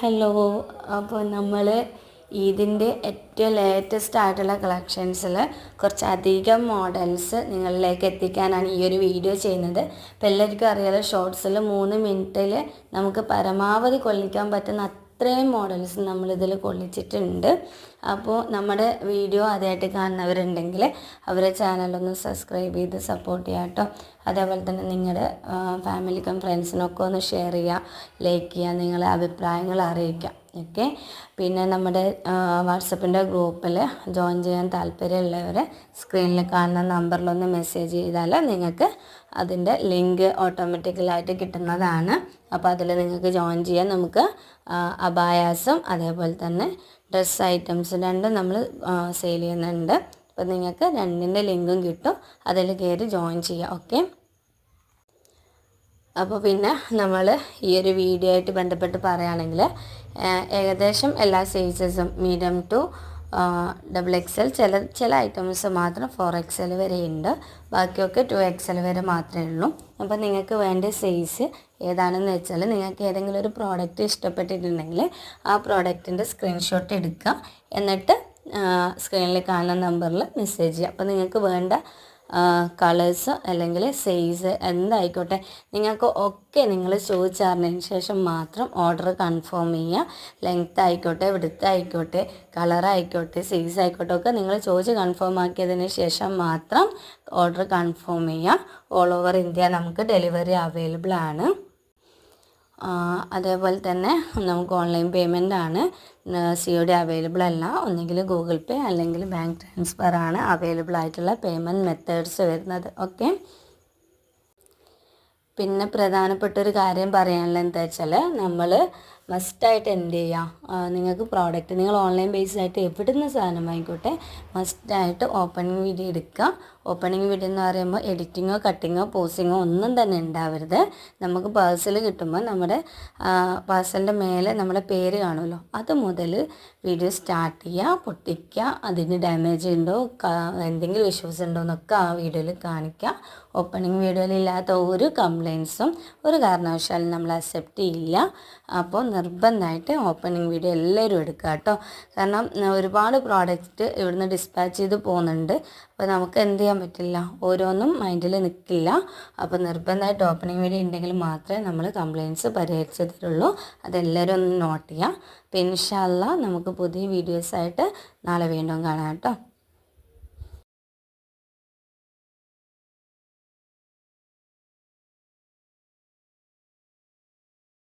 Hello അപ്പോൾ നമ്മൾ ഇതിന്റെ ഏറ്റവും ലേറ്റസ്റ്റ് ആയിട്ടുള്ള കളക്ഷൻസിൽ കുറച്ചധികം മോഡൽസ് നിങ്ങളിലേക്ക് എത്തിക്കാനാണ് ഈ ഒരു വീഡിയോ ചെയ്യുന്നത്. ഇപ്പോൾ എല്ലാവർക്കും അറിയാലോ ഷോർട്സിൽ മൂന്ന് മിനിറ്റിൽ നമുക്ക് പരമാവധി കൊള്ളിക്കാൻ പറ്റുന്ന അത്രയും മോഡൽസ് നമ്മളിതിൽ കൊള്ളിച്ചിട്ടുണ്ട്. അപ്പോൾ നമ്മുടെ വീഡിയോ ആദ്യമായിട്ട് കാണുന്നവരുണ്ടെങ്കിൽ അവരെ ചാനലൊന്ന് സബ്സ്ക്രൈബ് ചെയ്ത് സപ്പോർട്ട് ചെയ്യാം കേട്ടോ അതേപോലെ തന്നെ നിങ്ങളുടെ ഫാമിലിക്കും ഫ്രണ്ട്സിനൊക്കെ ഒന്ന് ഷെയർ ചെയ്യുക ലൈക്ക് ചെയ്യുക നിങ്ങളെ അഭിപ്രായങ്ങൾ അറിയിക്കുക ഓക്കെ പിന്നെ നമ്മുടെ വാട്സപ്പിന്റെ ഗ്രൂപ്പിൽ ജോയിൻ ചെയ്യാൻ താല്പര്യമുള്ളവർ സ്ക്രീനിൽ കാണുന്ന നമ്പറിലൊന്ന് മെസ്സേജ് ചെയ്താൽ നിങ്ങൾക്ക് അതിന്റെ ലിങ്ക് ഓട്ടോമാറ്റിക്കലായിട്ട് കിട്ടുന്നതാണ്. അപ്പോൾ അതിൽ നിങ്ങൾക്ക് ജോയിൻ ചെയ്യാൻ നമുക്ക് അബായാസും അതേപോലെ തന്നെ ഡ്രസ്സ് ഐറ്റംസ് രണ്ടും നമ്മൾ സെയിൽ ചെയ്യുന്നുണ്ട്. അപ്പോൾ നിങ്ങൾക്ക് രണ്ടിന്റെ ലിങ്കും കിട്ടും. അതിൽ കയറി ജോയിൻ ചെയ്യാം. ഓക്കെ? അപ്പോൾ പിന്നെ നമ്മൾ ഈ ഒരു വീഡിയോ ആയിട്ട് ബന്ധപ്പെട്ട് പറയുകയാണെങ്കിൽ ഏകദേശം എല്ലാ സൈസസും മീഡിയം ടു ഡബിൾ എക്സൽ ചില ചില ഐറ്റംസ് മാത്രം ഫോർ എക്സൽ വരെ ഉണ്ട് ബാക്കിയൊക്കെ ടു എക്സൽ വരെ മാത്രമേ ഉള്ളൂ. അപ്പോൾ നിങ്ങൾക്ക് വേണ്ട സൈസ് ഏതാണെന്ന് വെച്ചാൽ നിങ്ങൾക്ക് ഏതെങ്കിലും ഒരു പ്രോഡക്റ്റ് ഇഷ്ടപ്പെട്ടിട്ടുണ്ടെങ്കിൽ ആ പ്രോഡക്റ്റിന്റെ സ്ക്രീൻഷോട്ട് എടുക്കുക എന്നിട്ട് സ്ക്രീനിൽ കാണുന്ന നമ്പറിൽ മെസ്സേജ് ചെയ്യുക അപ്പോൾ നിങ്ങൾക്ക് വേണ്ട കളേഴ്സ് അല്ലെങ്കിൽ സൈസ് എന്തായിക്കോട്ടെ നിങ്ങൾക്ക് ഒക്കെ നിങ്ങൾ ചോദിച്ചറിഞ്ഞതിന് ശേഷം മാത്രം ഓർഡർ കൺഫേം ചെയ്യുക. ലെങ്ത് ആയിക്കോട്ടെ വിടുത്ത് ആയിക്കോട്ടെ കളർ ആയിക്കോട്ടെ സൈസ് ആയിക്കോട്ടെ ഒക്കെ നിങ്ങൾ ചോദിച്ച് കൺഫേം ആക്കിയതിന് ശേഷം മാത്രം ഓർഡർ കൺഫേം ചെയ്യുക. ഓൾ ഓവർ ഇന്ത്യ നമുക്ക് ഡെലിവറി അവൈലബിൾ ആണ്. അതേപോലെ തന്നെ നമുക്ക് ഓൺലൈൻ പേയ്മെന്റ് ആണ്. സി ഒ ഡി അവൈലബിൾ അല്ല. ഒന്നുകിൽ ഗൂഗിൾ പേ അല്ലെങ്കിൽ ബാങ്ക് ട്രാൻസ്ഫർ ആണ് അവൈലബിൾ ആയിട്ടുള്ള പേയ്മെന്റ് മെത്തേഡ്സ് വരുന്നത്. ഓക്കെ? പിന്നെ പ്രധാനപ്പെട്ട ഒരു കാര്യം പറയാനുള്ളത് എന്താ വെച്ചാൽ നമ്മൾ മസ്റ്റായിട്ട് എന്ത് ചെയ്യുക നിങ്ങൾക്ക് പ്രോഡക്റ്റ് നിങ്ങൾ ഓൺലൈൻ ബേസ്ഡ് ആയിട്ട് എവിടെ നിന്ന് സാധനം വാങ്ങിക്കോട്ടെ മസ്റ്റായിട്ട് ഓപ്പണിംഗ് വീഡിയോ എടുക്കുക. ഓപ്പണിംഗ് വീഡിയോ എന്ന് പറയുമ്പോൾ എഡിറ്റിങ്ങോ കട്ടിങ്ങോ പോസിങ്ങോ ഒന്നും തന്നെ ഉണ്ടാവരുത്. നമുക്ക് പാഴ്സൽ കിട്ടുമ്പോൾ നമ്മുടെ പാഴ്സലിന്റെ മേലെ നമ്മുടെ പേര് കാണുമല്ലോ. അത് മുതൽ വീഡിയോ സ്റ്റാർട്ട് ചെയ്യുക പൊട്ടിക്കുക അതിന് ഡാമേജ് ഉണ്ടോ എന്തെങ്കിലും ഇഷ്യൂസ് ഉണ്ടോ എന്നൊക്കെ ആ വീഡിയോയിൽ കാണിക്കുക. ഓപ്പണിംഗ് വീഡിയോയിൽ ഇല്ലാത്ത ഒരു കംപ്ലയിൻസും ഒരു കാരണവശാലും നമ്മൾ അക്സെപ്റ്റ് ചെയ്യില്ല. അപ്പോൾ നിർബന്ധമായിട്ട് ഓപ്പണിംഗ് വീഡിയോ എല്ലാവരും എടുക്കുക കേട്ടോ. കാരണം ഒരുപാട് പ്രോഡക്റ്റ് ഇവിടുന്ന് ഡിസ്പാച്ച് ചെയ്ത് പോകുന്നുണ്ട്. അപ്പോൾ നമുക്ക് എന്ത് ചെയ്യാൻ പറ്റില്ല? ഓരോന്നും മൈൻഡിൽ നിൽക്കില്ല അപ്പോൾ നിർബന്ധമായിട്ട് ഓപ്പണിംഗ് വീഡിയോ ഉണ്ടെങ്കിൽ മാത്രമേ നമ്മൾ കംപ്ലയിൻസ് പരിഹരിച്ചു തരുള്ളൂ അതെല്ലാവരും ഒന്ന് നോട്ട് ചെയ്യാം. ഇൻഷാല്ല നമുക്ക് പുതിയ വീഡിയോസായിട്ട് നാളെ വീണ്ടും കാണാം കേട്ടോ.